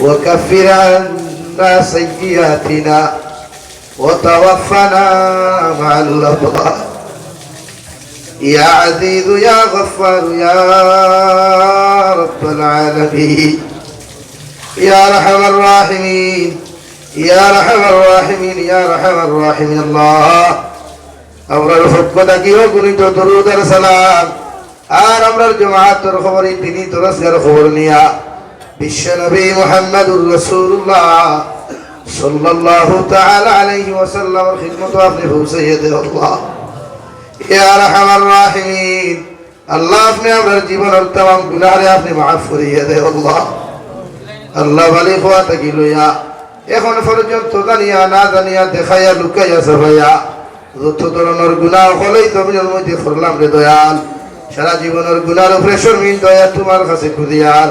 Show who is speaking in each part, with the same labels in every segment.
Speaker 1: وكفر عنا سيئاتنا وتوفنا مع الأبرار يا عزيز يا غفار يا رب العالمين يا رحم الراحمين يا رحم الراحمين يا رحم الراحمين الله আমরার পক্ষ থাকিও গুণিত দরুদের সালাম আর আমরার জমাআতের খবর তিনি তোরসের খবর নিয়া বিশ্ব নবী মুহাম্মদুর রাসূলুল্লাহ সাল্লাল্লাহু তাআলা আলাইহি ওয়াসাল্লামের খিদমত আপনি পৌঁছাইয়ে দেন আল্লাহ ইয়া আরহামার রাহিমিন আল্লাহ আপনি আমরার জীবনের तमाम গুনাহরে আপনি মাফ করিয়ে দেন আল্লাহ আল্লাহ বালি খোয়া থাকি লইয়া এখন পর্যন্ত জানিয়া না জানিয়া দেখাইয়া লুকাইয়া সবাইয়া যত ধরনের গুণা হলেই তুমি মধ্যে করলাম রে দয়াল সারা জীবনের গুণার উপরে শর্মিন দয়া তোমার কাছে খুদিয়ার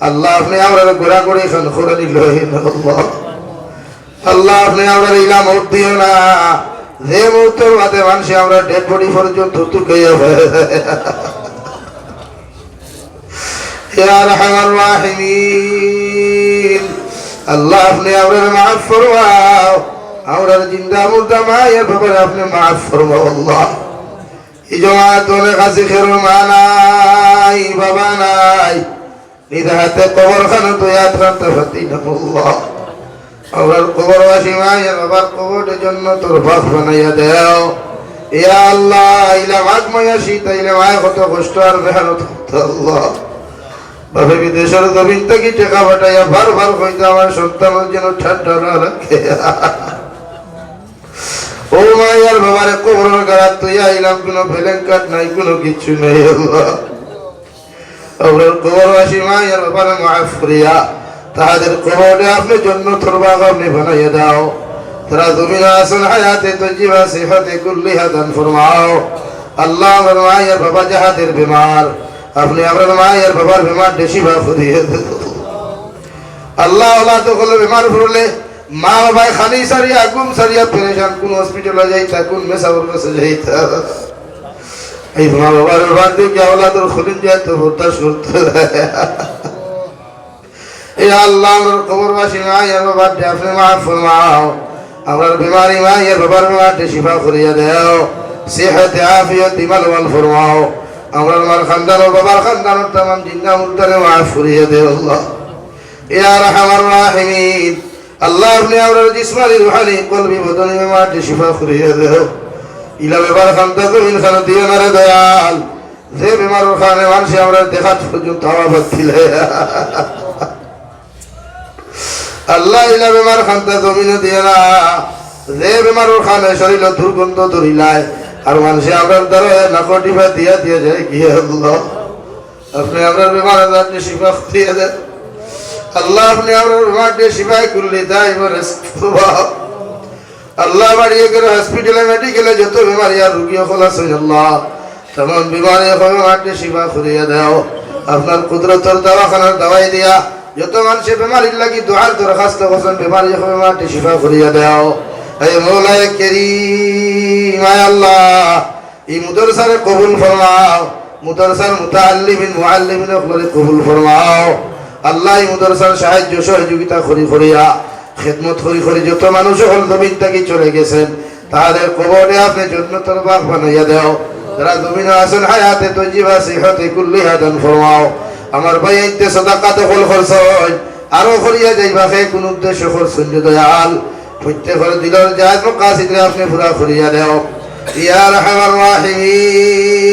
Speaker 1: আল্লাহ আপনি আমার গোড়া করে খান করে নিল আল্লাহ আপনি আমরা ইলা মত দিও না। যে মুহূর্তের মানুষ আমরা ডেড বডি পর্যন্ত রহমান রাহিমিন, আল্লাহ আপনি আমরা মাফ ফরমাও। আমরা জিন্দা মুর্দা মায়ের ব্যাপারে আপনি মাফ ফরমাও, আল্লাহ। এই জমাত অনেক আছে খেরো মা নাই, বাবা নাই। নিদাহাতে কবর খানো তো ইয়াদ রান্তা ফাতি না, আল্লাহ। আমার কবরবাসী মায়ের বাবার কবরের জন্য তোর বাপ বানাইয়া দেও। ইয়া আল্লাহ, ইলা মাঘ মায়া শীত, ইলা মায় কত কষ্ট আর মেহনত করতে, আল্লাহ। বাপে বিদেশের জমিন থেকে টাকা পাঠাইয়া বারবার কইতে আমার সন্তানের জন্য ঠান্ডা না রাখে। ও মায়ার বাবারে কবরের গাড়া তুই আইলাম, কোনো ফেলেন কাট নাই, কোনো কিছু নেই, আল্লাহ। আমার কবরবাসী মায়ের বাবারে মাফ করিয়া তাহাদের কবরে আপনি জন্য তোরবাগ আপনি বানাইয়া দাও তারা জমিন আসন হায়াতে তো জীবা সেহাতে কুল্লি হাদান ফরমাও আল্লাহ আমার মায়ের বাবা যাহাদের বিমার আপনি আমার মায়ের বাবার বিমার বেশি বা ফুরিয়ে আল্লাহ আল্লাহ তো হলো বিমার ফুরলে মা বাবাই খালি সারিয়া গুম সারিয়া পেরেশান কোন হসপিটালে যাইতা কোন মেসাবর কাছে যাইতা এই মা বাবার বাদ দিয়ে আল্লাহ তোর খুলিন যায় তো হতাশ করতে এই আল্লাহ আমার কবরবাসী মা ইয়ার বাবার আপনি মাফ ফরমাও, আমার বিমারি মা ইয়ার বাবার বিমারটি শিফা করিয়া দেও, সেহাতে, আফিয়ত ইমান ওয়াল ফরমাও, আমার মার খানদান ও বাবার খানদান তামাম জিন্দা মুর্দারে মাফ করিয়া দেও আল্লাহ। ইয়া রাহমার রাহিমিন আল্লাহ আপনি আমার জিসমানি রুহানি কলবি বদনি বিমারটি শিফা করিয়া দেও। ইলা বাবার খানদা জমিন খান দিও না দয়াল। যে বিমার খানে মানুষ আমরা দেখাত পর্যন্ত হাওয়া পাচ্ছিলে আল্লাহ ইলা বেমার খান্তা দিয়ে না, যে বেমার খানে শরীর দুর্গন্ধ ধরিলায়, আর মানুষে আপনার দ্বারা নাকটি বা দিয়া দিয়ে যায় কি আল্লাহ। আপনি আপনার বেমার আজারটি শিফা দিয়ে দেন। আল্লাহ আপনি আপনার বেমারটি শিফাই করলে তাই আল্লাহ বাড়িয়ে করে হসপিটালে মেডিকেলে যত বেমারি আর রুগী সকল আছে আল্লাহ। তেমন বিমারি বেমারটি শিফা করিয়া দাও। আপনার কুদরতর দাওয়াখানার দাওয়াই দিয়া, যত মানুষের বেমারির লাগি দোয়ার দরখাস্ত করছেন, বেমারি বেমারটি শিফা করিয়া দাও। এই মৌলায় কেরিম, আয় আল্লাহ। এই মুদরসারে কবুল ফরমাও, মুদরসার মুতাআল্লিমিন মুআল্লিমিন কবুল ফরমাও। আল্লাহ এই মুদরসার সাহায্য সহযোগিতা করি করিয়া খেদমত করি করি যত মানুষ হল জমিন থেকে চলে গেছেন, তাদের কবরে আপনি জন্নতর বাগ বানাইয়া দাও। যারা জমিনে আছেন, হায়াতে তজিবা সিহতে কুল্লি হাদান ফরমাও। আমার ভাই এইতে সদাকাতে হল খরচ হয় আরও করিয়া যাইবা সে কোন উদ্দেশ্য খরচ দয়াল। প্রত্যেক দিলের যায় কাজ আপনি পুরা করিয়া দেও। ইয়া রহমান রাহিমিন